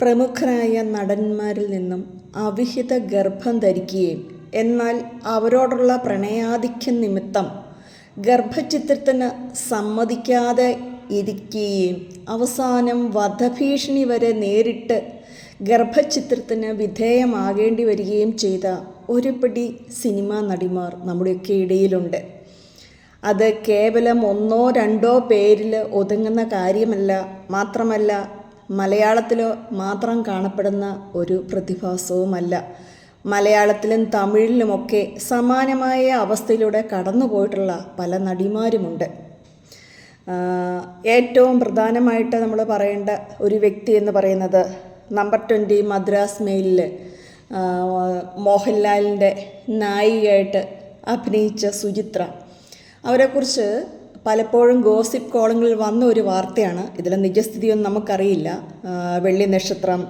പ്രമുഖരായ നടന്മാരിൽ നിന്നും അവിഹിത ഗർഭം ധരിക്കുകയും എന്നാൽ അവരോടുള്ള പ്രണയാധിക്യം നിമിത്തം ഗർഭചിത്രത്തിന് സമ്മതിക്കാതെ ഇരിക്കുകയും അവസാനം വധഭീഷണി വരെ നേരിട്ട് ഗർഭചിത്രത്തിന് വിധേയമാകേണ്ടി വരികയും ചെയ്ത ഒരു പിടി സിനിമാ നടിമാർ നമ്മുടെയൊക്കെ ഇടയിലുണ്ട്. അത് കേവലം ഒന്നോ രണ്ടോ പേരിൽ ഒതുങ്ങുന്ന കാര്യമല്ല മാത്രമല്ല മലയാളത്തിൽ മാത്രം കാണപ്പെടുന്ന ഒരു പ്രതിഭാസവുമല്ല. മലയാളത്തിലും തമിഴിലുമൊക്കെ സമാനമായ അവസ്ഥയിലൂടെ കടന്നുപോയിട്ടുള്ള പല നടിമാരുമുണ്ട്. ഏറ്റവും പ്രധാനമായിട്ട് നമ്മൾ പറയേണ്ട ഒരു വ്യക്തി എന്ന് പറയുന്നത് നമ്പർ ട്വന്റി മദ്രാസ് മെയിലിൽ മോഹൻലാലിന്റെ നായികയായിട്ട് അഭിനയിച്ച സുചിത്ര. അവരെക്കുറിച്ച് പലപ്പോഴും ഗോസിപ്പ് കോളങ്ങളിൽ വന്ന ഒരു വാർത്തയാണ്. ഇതിലെ നിജസ്ഥിതിയൊന്നും നമുക്കറിയില്ല. വെള്ളി നക്ഷത്രം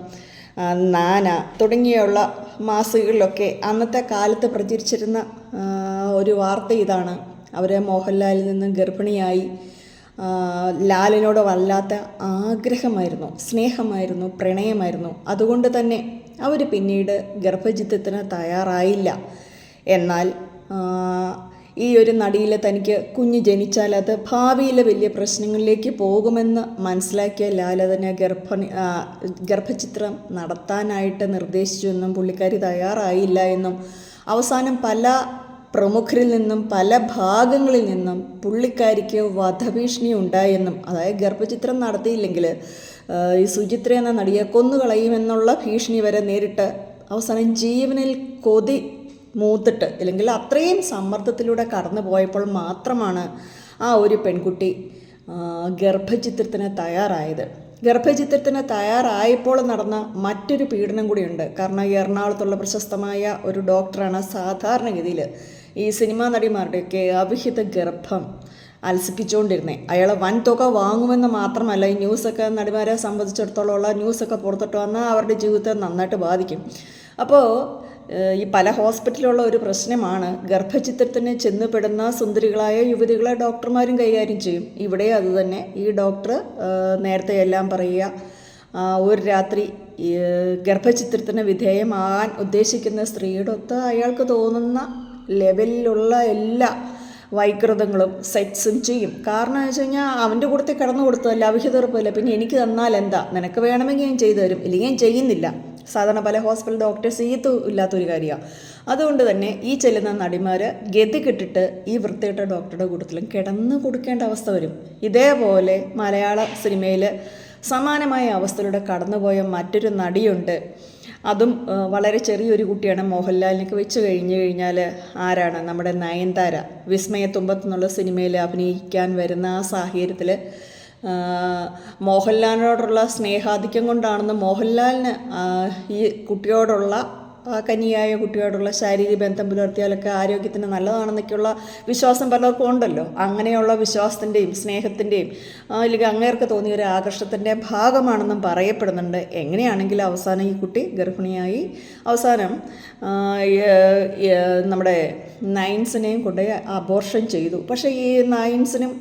നാന തുടങ്ങിയുള്ള മാസികകളിലൊക്കെ അന്നത്തെ കാലത്ത് പ്രചരിച്ചിരുന്ന ഒരു വാർത്ത ഇതാണ്. അവർ മോഹൻലാലിൽ നിന്നും ഗർഭിണിയായി ലാലിനോട് വല്ലാത്ത ആഗ്രഹമായിരുന്നു സ്നേഹമായിരുന്നു പ്രണയമായിരുന്നു. അതുകൊണ്ട് തന്നെ അവർ പിന്നീട് ഗർഭചിത്രത്തിന് തയ്യാറായില്ല. എന്നാൽ ഈ ഒരു നടിയിൽ തനിക്ക് കുഞ്ഞ് ജനിച്ചാൽ അത് ഭാവിയിലെ വലിയ പ്രശ്നങ്ങളിലേക്ക് പോകുമെന്ന് മനസ്സിലാക്കിയ ലാലതന ഗർഭ ഗർഭചിത്രം നടത്താനായിട്ട് നിർദ്ദേശിച്ചു എന്നും പുള്ളിക്കാരി തയ്യാറായില്ല എന്നും അവസാനം പല പ്രമുഖരിൽ നിന്നും പല ഭാഗങ്ങളിൽ നിന്നും പുള്ളിക്കാരിക്ക് വധഭീഷണി ഉണ്ടായെന്നും അതായത് ഗർഭചിത്രം നടത്തിയില്ലെങ്കിൽ ഈ സുചിത്ര എന്ന നടിയെ കൊന്നുകളയുമെന്നുള്ള ഭീഷണി വരെ നേരിട്ട് അവസാനം ജീവനിൽ കൊതി മൂത്തിട്ട് അല്ലെങ്കിൽ അത്രയും സമ്മർദ്ദത്തിലൂടെ കടന്നു പോയപ്പോൾ മാത്രമാണ് ആ ഒരു പെൺകുട്ടി ഗർഭചിത്രത്തിന് തയ്യാറായത്. ഗർഭചിത്രത്തിന് തയ്യാറായപ്പോൾ നടന്ന മറ്റൊരു പീഡനം കൂടിയുണ്ട്. കാരണം എറണാകുളത്തുള്ള പ്രശസ്തമായ ഒരു ഡോക്ടറാണ് സാധാരണഗതിയിൽ ഈ സിനിമാ നടിമാരുടെയൊക്കെ അവിഹിത ഗർഭം അലസിപ്പിച്ചുകൊണ്ടിരുന്നത് അയാൾ വൻ തുക വാങ്ങുമെന്ന് മാത്രമല്ല ഈ ന്യൂസൊക്കെ നടിമാരെ സംബന്ധിച്ചിടത്തോളം ഉള്ള ന്യൂസൊക്കെ പുറത്തോട്ട് വന്നാൽ അവരുടെ ജീവിതത്തെ നന്നായിട്ട് ബാധിക്കും. അപ്പോൾ ഈ പല ഹോസ്പിറ്റലുള്ള ഒരു പ്രശ്നമാണ്. ഗർഭചിത്രത്തിന് ചെന്നുപെടുന്ന സുന്ദരികളായ യുവതികളെ ഡോക്ടർമാരും കൈകാര്യം ചെയ്യും. ഇവിടെ അതുതന്നെ ഈ ഡോക്ടർ നേരത്തെ എല്ലാം പറയുക ഒരു രാത്രി ഗർഭചിത്രത്തിന് വിധേയമാകാൻ ഉദ്ദേശിക്കുന്ന സ്ത്രീയുടെ ഒത്ത് അയാൾക്ക് തോന്നുന്ന ലെവലിലുള്ള എല്ലാ വൈകൃതങ്ങളും സെറ്റ്സും ചെയ്യും. കാരണം വെച്ച് കഴിഞ്ഞാൽ അവന്റെ കൂടത്തിൽ കടന്നു കൊടുത്തതല്ല അവിഹിതർപ്പല്ല പിന്നെ എനിക്ക് തന്നാൽ എന്താ? നിനക്ക് വേണമെങ്കിൽ ഞാൻ ചെയ്തു തരും. ഇല്ലെങ്കിൽ ഞാൻ ചെയ്യുന്നില്ല. സാധാരണ പല ഹോസ്പിറ്റൽ ഡോക്ടേഴ്സ് ചെയ്യത്തു ഇല്ലാത്തൊരു കാര്യമാണ് അതുകൊണ്ട് തന്നെ ഈ ചെല്ലുന്ന നടിമാർ ഗതി കിട്ടിട്ട് ഈ വൃത്തിയിട്ട ഡോക്ടറുടെ കൂട്ടത്തിലും കിടന്ന് കൊടുക്കേണ്ട അവസ്ഥ വരും. ഇതേപോലെ മലയാള സിനിമയിൽ സമാനമായ അവസ്ഥയിലൂടെ കടന്നുപോയ മറ്റൊരു നടിയുണ്ട്. അതും വളരെ ചെറിയൊരു കുട്ടിയാണ്. മോഹൻലാലിനൊക്കെ വെച്ച് കഴിഞ്ഞു കഴിഞ്ഞാൽ ആരാണ്? നമ്മുടെ നയൻതാര. വിസ്മയത്തുമ്പത്ത് എന്നുള്ള സിനിമയിൽ അഭിനയിക്കാൻ വരുന്ന ആ സാഹചര്യത്തിൽ മോഹൻലാലിനോടുള്ള സ്നേഹാധിക്യം കൊണ്ടാണെന്ന് മോഹൻലാലിന് ഈ കുട്ടിയോടുള്ള കനിയായ കുട്ടിയോടുള്ള ശാരീരിക ബന്ധം പുലർത്തിയാലൊക്കെ ആരോഗ്യത്തിന് നല്ലതാണെന്നൊക്കെയുള്ള വിശ്വാസം പലർക്കും ഉണ്ടല്ലോ. അങ്ങനെയുള്ള വിശ്വാസത്തിന്റെയും സ്നേഹത്തിന്റെയും അല്ലെങ്കിൽ അങ്ങേർക്ക് തോന്നിയ ഒരു ആകർഷത്തിന്റെ ഭാഗമാണെന്നും പറയപ്പെടുന്നുണ്ട്. എങ്ങനെയാണെങ്കിലും അവസാനം ഈ കുട്ടി ഗർഭിണിയായി. അവസാനം നമ്മുടെ നയൻസിനെയും കൊണ്ട് അബോർഷൻ ചെയ്തു. പക്ഷേ ഈ നയൻസിനും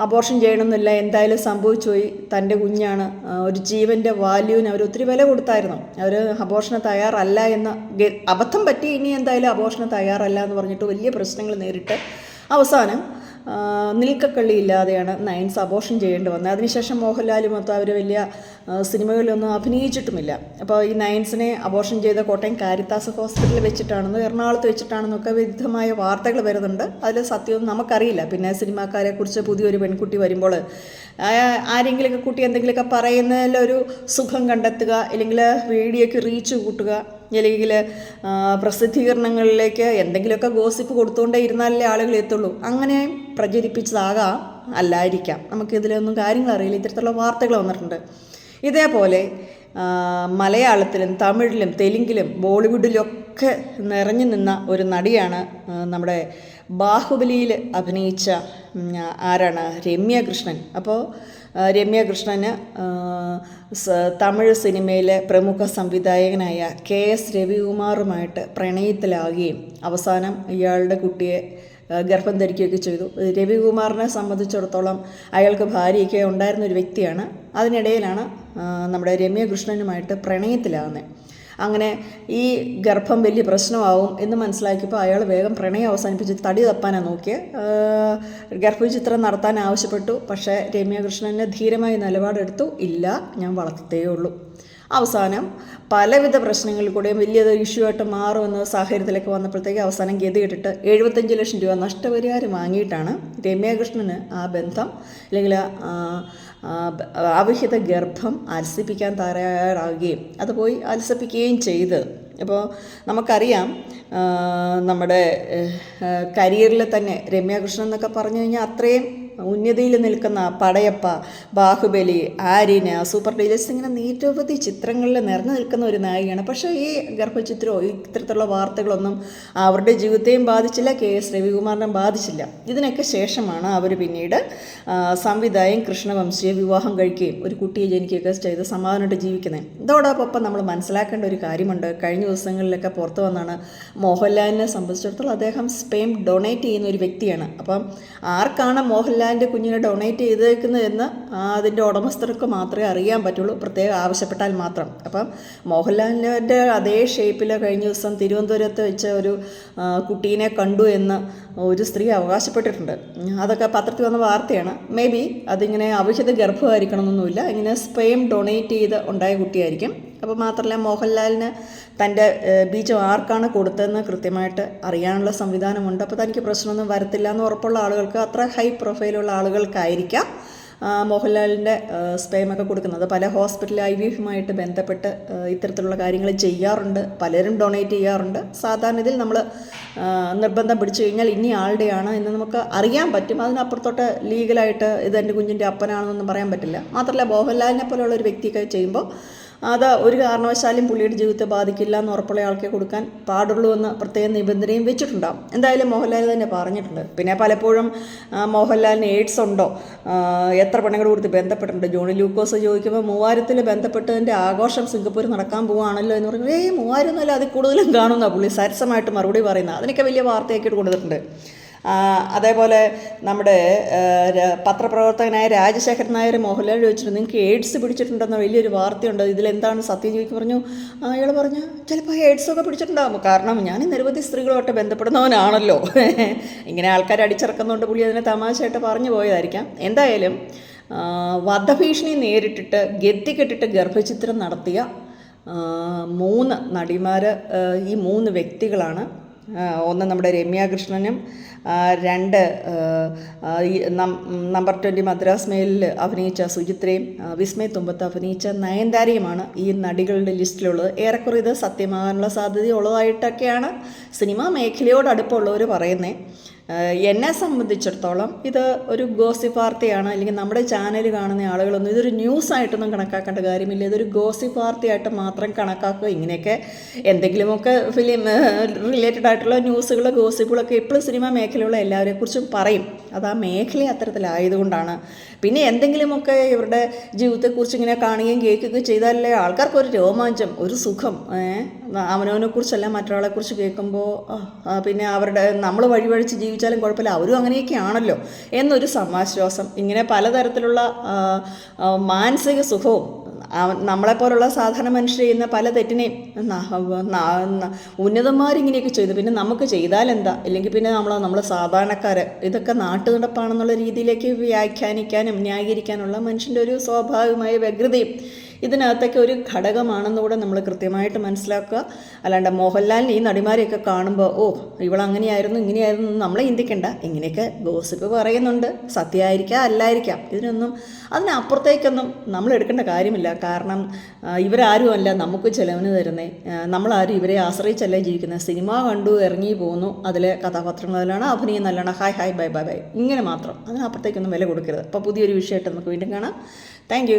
അബോർഷൻ ചെയ്യണമെന്നില്ല. എന്തായാലും സംഭവിച്ചു പോയി. തന്റെ കുഞ്ഞാണ് ഒരു ജീവന്റെ വാല്യൂവിന് അവർ ഒത്തിരി വില കൊടുത്തായിരുന്നു. അവർ അബോർഷന് തയ്യാറല്ല എന്ന് അബദ്ധം പറ്റി ഇനി എന്തായാലും അബോർഷന് തയ്യാറല്ല എന്ന് പറഞ്ഞിട്ട് വലിയ പ്രശ്നങ്ങൾ നേരിട്ട് അവസാനം നിൽക്കക്കള്ളി ഇല്ലാതെയാണ് നയൻസ് അബോഷൻ ചെയ്യേണ്ടി വന്നത്. അതിനുശേഷം മോഹൻലാലും മൊത്തം അവർ വലിയ സിനിമകളിലൊന്നും അഭിനയിച്ചിട്ടുമില്ല. അപ്പോൾ ഈ നയൻസിനെ അബോഷൻ ചെയ്ത കോട്ടയം കാരിത്താസ് ഹോസ്പിറ്റലിൽ വെച്ചിട്ടാണെന്നും എറണാകുളത്ത് വെച്ചിട്ടാണെന്നൊക്കെ വിരുദ്ധമായ വാർത്തകൾ വരുന്നുണ്ട്. അതിൽ സത്യമൊന്നും നമുക്കറിയില്ല. പിന്നെ സിനിമാക്കാരെ കുറിച്ച് പുതിയൊരു പെൺകുട്ടി വരുമ്പോൾ ആരെങ്കിലുമൊക്കെ കുട്ടി എന്തെങ്കിലുമൊക്കെ പറയുന്നതിലൊരു സുഖം കണ്ടെത്തുക അല്ലെങ്കിൽ വീഡിയോയ്ക്ക് റീച്ച് കൂട്ടുക അല്ലെങ്കിൽ പ്രസിദ്ധീകരണങ്ങളിലേക്ക് എന്തെങ്കിലുമൊക്കെ ഗോസിപ്പ് കൊടുത്തുകൊണ്ടേ ഇരുന്നാലേ ആളുകൾ എത്തുള്ളൂ. അങ്ങനെ പ്രചരിപ്പിച്ചതാകാം അല്ലായിരിക്കാം. നമുക്കിതിലൊന്നും കാര്യങ്ങൾ അറിയില്ല. ഇത്തരത്തിലുള്ള വാർത്തകൾ വന്നിട്ടുണ്ട്. ഇതേപോലെ മലയാളത്തിലും തമിഴിലും തെലുങ്കിലും ബോളിവുഡിലൊക്കെ നിറഞ്ഞു നിന്ന ഒരു നടിയാണ് നമ്മുടെ ബാഹുബലിയിൽ അഭിനയിച്ച ആരാണ്? രമ്യ കൃഷ്ണൻ. അപ്പോൾ ആ, രമ്യ കൃഷ്ണന് ആ, സ- തമിഴ് സിനിമയിലെ പ്രമുഖ സംവിധായകനായ കെ എസ് രവികുമാറുമായിട്ട് പ്രണയത്തിലാകുകയും അവസാനം ഇയാളുടെ കുട്ടിയെ ഗർഭം ധരിക്കുകയൊക്കെ ചെയ്തു. രവികുമാറിനെ സംബന്ധിച്ചിടത്തോളം അയാൾക്ക് ഭാര്യയൊക്കെ ഉണ്ടായിരുന്ന ഒരു വ്യക്തിയാണ്. അതിനിടയിലാണ് നമ്മുടെ രമ്യകൃഷ്ണനുമായിട്ട് പ്രണയത്തിലാകുന്നത്. അങ്ങനെ ഈ ഗർഭം വലിയ പ്രശ്നമാവും എന്ന് മനസ്സിലാക്കിയപ്പോൾ അയാൾ വേഗം പ്രണയം അവസാനിപ്പിച്ച് തടി തപ്പാനാണ് നോക്കിയത് ഗർഭചിത്രം നടത്താൻ ആവശ്യപ്പെട്ടു. പക്ഷേ രമ്യകൃഷ്ണന് ധീരമായ നിലപാടെടുത്തു. ഇല്ല ഞാൻ വളർത്തേ ഉള്ളൂ. അവസാനം പലവിധ പ്രശ്നങ്ങളിൽ കൂടെയും വലിയൊരു ഇഷ്യൂ ആയിട്ട് മാറുമെന്ന സാഹചര്യത്തിലേക്ക് വന്നപ്പോഴത്തേക്ക് അവസാനം ഗതി കിട്ടിട്ട് എഴുപത്തഞ്ച് ലക്ഷം രൂപ നഷ്ടപരിഹാരം വാങ്ങിയിട്ടാണ് രമ്യാകൃഷ്ണന് ആ ബന്ധം അല്ലെങ്കിൽ ആ ആ, ബ- അവിഹിത ഗർഭം അലസിപ്പിക്കാൻ തയ്യാറാകുകയും അത് പോയി അലസിപ്പിക്കുകയും ചെയ്ത്. അപ്പോൾ നമുക്കറിയാം നമ്മുടെ കരിയറിൽ തന്നെ രമ്യാകൃഷ്ണൻ എന്നൊക്കെ പറഞ്ഞു കഴിഞ്ഞാൽ അത്രയും ഉന്നതിയിൽ നിൽക്കുന്ന പടയപ്പ ബാഹുബലി ആര്യന സൂപ്പർ ഡീലേഴ്സ് ഇങ്ങനെ നിരവധി ചിത്രങ്ങളിൽ നിറഞ്ഞു നിൽക്കുന്ന ഒരു നായികയാണ്. പക്ഷേ ഈ ഗർഭചിത്രമോ ഇത്തരത്തിലുള്ള വാർത്തകളൊന്നും അവരുടെ ജീവിതത്തെയും ബാധിച്ചില്ല കെ എസ് രവികുമാറിനെ ബാധിച്ചില്ല. ഇതിനൊക്കെ ശേഷമാണ് അവർ പിന്നീട് സംവിധായകൻ കൃഷ്ണവംശിയെ വിവാഹം കഴിക്കുകയും ഒരു കുട്ടിയെ ജനിക്കുകയൊക്കെ ചെയ്ത് സമാധാനമായിട്ട് ജീവിക്കുന്നത് ഇതോടൊപ്പം നമ്മൾ മനസ്സിലാക്കേണ്ട ഒരു കാര്യമുണ്ട്. കഴിഞ്ഞ ദിവസങ്ങളിലൊക്കെ പുറത്തു വന്നാണ് മോഹൻലാലിനെ സംബന്ധിച്ചിടത്തോളം അദ്ദേഹം സ്പെയിം ഡൊണേറ്റ് ചെയ്യുന്ന ഒരു വ്യക്തിയാണ്. അപ്പം ആർക്കാണ് മോഹൻലാലിന്റെ കുഞ്ഞിനെ ഡൊണേറ്റ് ചെയ്തേക്കുന്നത് എന്ന് അതിന്റെ ഉടമസ്ഥർക്ക് മാത്രമേ അറിയാൻ പറ്റുള്ളൂ പ്രത്യേകം ആവശ്യപ്പെട്ടാൽ മാത്രം. അപ്പം മോഹൻലാലിന്റെ അതേ ഷേപ്പിൽ കഴിഞ്ഞ ദിവസം തിരുവനന്തപുരത്ത് വെച്ച ഒരു കുട്ടീനെ കണ്ടു എന്ന് ഒരു സ്ത്രീ അവകാശപ്പെട്ടിട്ടുണ്ട്. അതൊക്കെ പത്രത്തിൽ വന്ന വാർത്തയാണ്. മേ ബി അതിങ്ങനെ അവിഹിത ഗർഭമായിരിക്കണമെന്നൊന്നുമില്ല. ഇങ്ങനെ സ്പെയിം ഡൊണേറ്റ് ചെയ്ത് ഉണ്ടായ കുട്ടിയായിരിക്കും. അപ്പോൾ മാത്രമല്ല മോഹൻലാലിന് തന്റെ ബീജം ആർക്കാണ് കൊടുത്തതെന്ന് കൃത്യമായിട്ട് അറിയാനുള്ള സംവിധാനമുണ്ട്. അപ്പോൾ തനിക്ക് പ്രശ്നമൊന്നും വരത്തില്ല എന്ന് ഉറപ്പുള്ള ആളുകൾക്ക് അത്ര ഹൈ പ്രൊഫൈലുള്ള ആളുകൾക്കായിരിക്കാം മോഹൻലാലിന്റെ സ്പേമൊക്കെ കൊടുക്കുന്നത്. പല ഹോസ്പിറ്റൽ ഐ വി എഫുമായിട്ട് ബന്ധപ്പെട്ട് ഇത്തരത്തിലുള്ള കാര്യങ്ങൾ ചെയ്യാറുണ്ട്. പലരും ഡൊണേറ്റ് ചെയ്യാറുണ്ട്. സാധാരണ ഇതിൽ നമ്മൾ നിർബന്ധം പിടിച്ചു കഴിഞ്ഞാൽ ഇനി ആളുടെയാണ് എന്ന് നമുക്ക് അറിയാൻ പറ്റും. അതിനപ്പുറത്തോട്ട് ലീഗലായിട്ട് ഇത് എന്റെ കുഞ്ഞിന്റെ അപ്പനാണെന്നൊന്നും പറയാൻ പറ്റില്ല. മാത്രമല്ല മോഹൻലാലിനെ പോലെയുള്ള ഒരു വ്യക്തിയൊക്കെ ചെയ്യുമ്പോൾ അത് ഒരു കാരണവശാലും പുള്ളിയുടെ ജീവിതത്തെ ബാധിക്കില്ല എന്ന് ഉറപ്പുള്ള ആൾക്കെ കൊടുക്കാൻ പാടുള്ളൂ എന്ന് പ്രത്യേക നിബന്ധനയും വെച്ചിട്ടുണ്ടാവും. എന്തായാലും മോഹൻലാൽ തന്നെ പറഞ്ഞിട്ടുണ്ട്. പിന്നെ പലപ്പോഴും മോഹൻലാലിന് എയ്ഡ്സ് ഉണ്ടോ? എത്ര പെണ്ണുകൾ കൊടുത്ത് ബന്ധപ്പെട്ടിട്ടുണ്ട്? ജോണി ലൂക്കോസ് ചോദിക്കുമ്പോൾ മൂവായിരത്തിൽ ബന്ധപ്പെട്ടതിന്റെ ആഘോഷം സിംഗപ്പൂർ നടക്കാൻ പോവുകയാണല്ലോ എന്ന് പറഞ്ഞാൽ ഏയ് മൂവായിരം ഒന്നുമല്ല അതിൽ കൂടുതലും കാണുന്ന പുള്ളി സരസമായിട്ട് മറുപടി പറയുന്നത്. അതിനൊക്കെ വലിയ വാർത്തയാക്കിയിട്ട് കൊടുത്തിട്ടുണ്ട്. അതേപോലെ നമ്മുടെ പത്രപ്രവർത്തകനായ രാജശേഖരൻ നായർ മോഹൻലാൽ ചോദിച്ചിട്ട് നിങ്ങൾക്ക് എയ്ഡ്സ് പിടിച്ചിട്ടുണ്ടെന്ന? വലിയൊരു വാർത്തയുണ്ട്. ഇതിലെന്താണ് സത്യം? ചോദിക്കും പറഞ്ഞു അയാൾ പറഞ്ഞു ചിലപ്പോൾ എയ്ഡ്സ് ഒക്കെ പിടിച്ചിട്ടുണ്ടാകും കാരണം ഞാൻ നിരവധി സ്ത്രീകളുമായിട്ട് ബന്ധപ്പെടുന്നവനാണല്ലോ. ഇങ്ങനെ ആൾക്കാർ അടിച്ചിറക്കുന്നതുകൊണ്ട് പുള്ളി അതിനെ തമാശയായിട്ട് പറഞ്ഞു പോയതായിരിക്കാം. എന്തായാലും വധഭീഷണി നേരിട്ടിട്ട് ഗത്തിക്കെട്ടിട്ട് ഗർഭചിത്രം നടത്തിയ മൂന്ന് നടിമാർ ഈ മൂന്ന് വ്യക്തികളാണ്. ഒന്ന് നമ്മുടെ രമ്യാകൃഷ്ണനും ആ, രണ്ട് നമ്പർ ട്വന്റി മദ്രാസ് മെയിലിൽ അഭിനയിച്ച സുചിത്രയും വിസ്മയ തുമ്പത്ത് അഭിനയിച്ച നയൻതാരയുമാണ് ഈ നടികളുടെ ലിസ്റ്റിലുള്ളത്. ഏറെക്കുറെ ഇത് സത്യമാകാനുള്ള സാധ്യതയുള്ളതായിട്ടൊക്കെയാണ് സിനിമാ മേഖലയോട് അടുപ്പമുള്ളവർ പറയുന്നത് എന്നെ സംബന്ധിച്ചിടത്തോളം ഇത് ഒരു ഗോസിപ്പ് വാർത്തയാണ് അല്ലെങ്കിൽ നമ്മുടെ ചാനൽ കാണുന്ന ആളുകളൊന്നും ഇതൊരു ന്യൂസ് ആയിട്ടൊന്നും കണക്കാക്കേണ്ട കാര്യമില്ല. ഇതൊരു ഗോസിപ്പ് വാർത്തയായിട്ട് മാത്രം കണക്കാക്കുക. ഇങ്ങനെയൊക്കെ എന്തെങ്കിലുമൊക്കെ ഫിലിം റിലേറ്റഡ് ആയിട്ടുള്ള ന്യൂസുകൾ ഗോസിപ്പുകളൊക്കെ എപ്പോഴും സിനിമാ മേഖലയുള്ള എല്ലാവരെ കുറിച്ചും പറയും. അത് ആ മേഖല അത്തരത്തിലായതുകൊണ്ടാണ്. പിന്നെ എന്തെങ്കിലുമൊക്കെ ഇവരുടെ ജീവിതത്തെക്കുറിച്ച് ഇങ്ങനെ കാണുകയും കേൾക്കുകയും ചെയ്താലല്ലേ ആൾക്കാർക്ക് ഒരു രോമാഞ്ചം ഒരു സുഖം അവനവനെക്കുറിച്ചല്ല മറ്റൊരാളെക്കുറിച്ച് കേൾക്കുമ്പോൾ പിന്നെ അവരുടെ നമ്മൾ വഴിവഴിച്ച് ജീവിച്ചാലും കുഴപ്പമില്ല. അവരും അങ്ങനെയൊക്കെയാണല്ലോ എന്നൊരു സമാശ്വാസം. ഇങ്ങനെ പലതരത്തിലുള്ള മാനസിക സുഖവും നമ്മളെ നമ്മളെപ്പോലുള്ള സാധാരണ മനുഷ്യർ ചെയ്യുന്ന പല തെറ്റിനെയും ഉന്നതന്മാരിങ്ങനെയൊക്കെ ചെയ്തു. പിന്നെ നമുക്ക് ചെയ്താലെന്താ അല്ലെങ്കിൽ പിന്നെ നമ്മൾ നമ്മൾ സാധാരണക്കാർ ഇതൊക്കെ നാട്ടുനടപ്പാണെന്നുള്ള രീതിയിലേക്ക് വ്യാഖ്യാനിക്കാനും ന്യായീകരിക്കാനുള്ള മനുഷ്യന്റെ ഒരു സ്വാഭാവികമായ വ്യഗ്രതയും ഇതിനകത്തൊക്കെ ഒരു ഘടകമാണെന്നുകൂടെ നമ്മൾ കൃത്യമായിട്ട് മനസ്സിലാക്കുക. അല്ലാണ്ട് മോഹൻലാലിന് ഈ നടിമാരെയൊക്കെ കാണുമ്പോൾ ഓ ഇവളങ്ങനെയായിരുന്നു ഇങ്ങനെയായിരുന്നു നമ്മളെ ചിന്തിക്കണ്ട. ഇങ്ങനെയൊക്കെ ഗോസിപ്പ് പറയുന്നുണ്ട്. സത്യമായിരിക്കാം അല്ലായിരിക്കാം ഇതിനൊന്നും അതിനപ്പുറത്തേക്കൊന്നും നമ്മൾ എടുക്കേണ്ട കാര്യമില്ല. കാരണം ഇവരാരും അല്ല നമുക്ക് ചിലവിന് തരുന്നേ. നമ്മളാരും ഇവരെ ആശ്രയിച്ചല്ലേ ജീവിക്കുന്നത്. സിനിമ കണ്ടു ഇറങ്ങി പോകുന്നു അതിലെ കഥാപാത്രങ്ങൾ നല്ലതാണ് അഭിനയം നല്ലതാണ് hi hi bye bye bye. ഇങ്ങനെ മാത്രം. അതിനപ്പുറത്തേക്കൊന്നും വില കൊടുക്കരുത്. അപ്പോൾ പുതിയൊരു വിഷയമായിട്ട് നമുക്ക് വീണ്ടും കാണാം. താങ്ക്